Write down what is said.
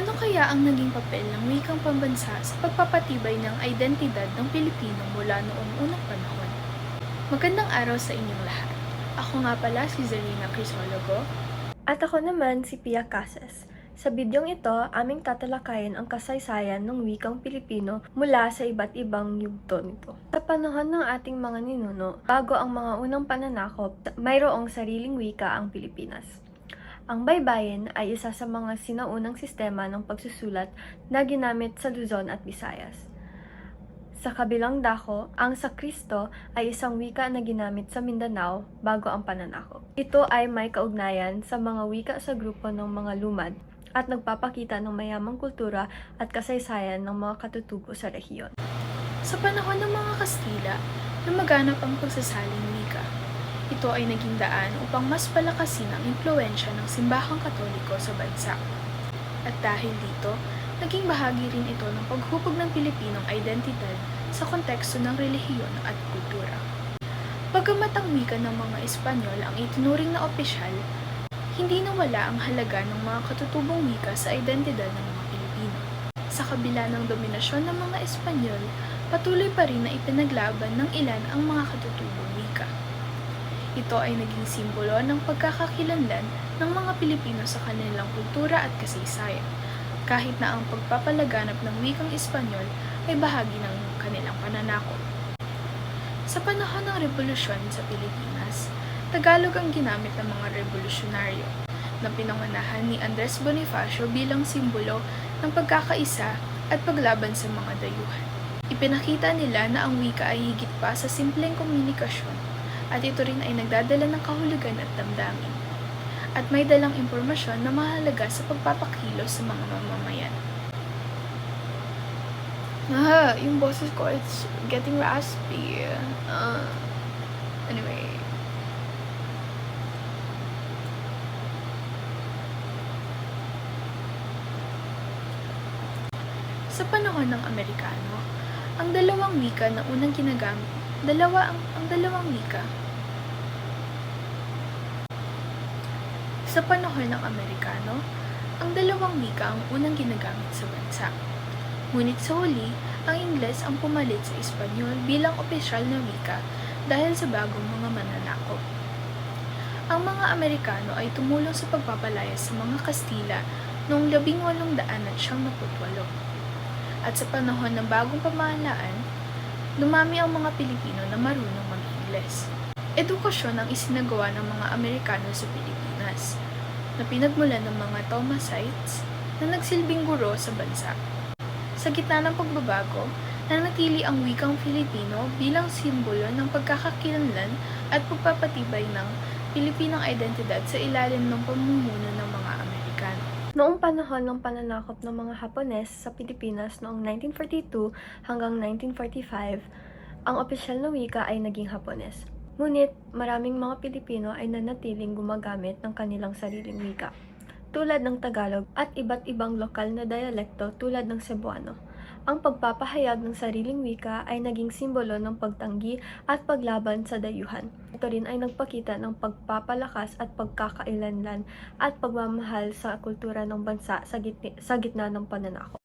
Ano kaya ang naging papel ng wikang pambansa sa pagpapatibay ng identidad ng Pilipino mula noong unang panahon? Magandang araw sa inyong lahat. Ako nga pala si Zarina Crisologo. At ako naman si Pia Casas. Sa bidyong ito, aming tatalakayin ang kasaysayan ng wikang Pilipino mula sa iba't ibang yugto nito. Sa panahon ng ating mga ninuno, bago ang mga unang pananakop, mayroong sariling wika ang Pilipinas. Ang baybayin ay isa sa mga sinaunang sistema ng pagsusulat na ginamit sa Luzon at Visayas. Sa kabilang dako, ang Sakristo ay isang wika na ginamit sa Mindanao bago ang pananakop. Ito ay may kaugnayan sa mga wika sa grupo ng mga lumad at nagpapakita ng mayamang kultura at kasaysayan ng mga katutubo sa rehiyon. Sa panahon ng mga Kastila, lumaganap ang pagsasaling wika. Ito ay naging daan upang mas palakasin ang impluensya ng simbahang katoliko sa bansa. At dahil dito, naging bahagi rin ito ng paghubog ng Pilipinong identidad sa konteksto ng relihiyon at kultura. Bagamat ang wika ng mga Espanyol ang itinuring na opisyal, hindi nawala ang halaga ng mga katutubong wika sa identidad ng mga Pilipino. Sa kabila ng dominasyon ng mga Espanyol, patuloy pa rin na ipinaglaban ng ilan ang mga katutubong wika. Ito ay naging simbolo ng pagkakakilanlan ng mga Pilipino sa kanilang kultura at kasaysayan, kahit na ang pagpapalaganap ng wikang Espanyol ay bahagi ng kanilang pananakop. Sa panahon ng revolusyon sa Pilipinas, Tagalog ang ginamit ng mga revolusyonaryo na pinangunahan ni Andres Bonifacio bilang simbolo ng pagkakaisa at paglaban sa mga dayuhan. Ipinakita nila na ang wika ay higit pa sa simpleng komunikasyon at ito rin ay nagdadala ng kahulugan at damdamin at may dalang impormasyon na mahalaga sa pagpapakilos sa mga mamamayan. Ah, yung boses ko, it's getting raspy. Uh, anyway, Sa panahon ng Amerikano, ang dalawang wika na unang ginagamit, dalawa ang, ang dalawang wika. Sa panahon ng Amerikano, ang dalawang wika ang unang ginagamit sa bansa. Ngunit sa huli, ang Ingles ang pumalit sa Espanyol bilang opisyal na wika dahil sa bagong mga mananakop. Ang mga Amerikano ay tumulong sa pagpapalaya sa mga Kastila noong 1898 at sa panahon ng bagong pamahalaan, dumami ang mga Pilipino na marunong mag-Ingles. Edukasyon ang isinagawa ng mga Amerikano sa Pilipinas, na pinagmulan ng mga Thomasites na nagsilbing guro sa bansa. Sa gitna ng pagbabago, nanatili ang wikang Filipino bilang simbolo ng pagkakakilanlan at pagpapatibay ng Pilipinang identidad sa ilalim ng pamumuno ng mga Amerikano. Noong panahon ng pananakop ng mga Hapones sa Pilipinas noong 1942 hanggang 1945, ang opisyal na wika ay naging Hapones. Ngunit maraming mga Pilipino ay nanatiling gumagamit ng kanilang sariling wika, tulad ng Tagalog at iba't ibang lokal na dialekto tulad ng Cebuano. Ang pagpapahayag ng sariling wika ay naging simbolo ng pagtanggi at paglaban sa dayuhan. Ito rin ay nagpakita ng pagpapalakas at pagkakailanlan at pagmamahal sa kultura ng bansa sa gitna, sa gitna ng pananakop.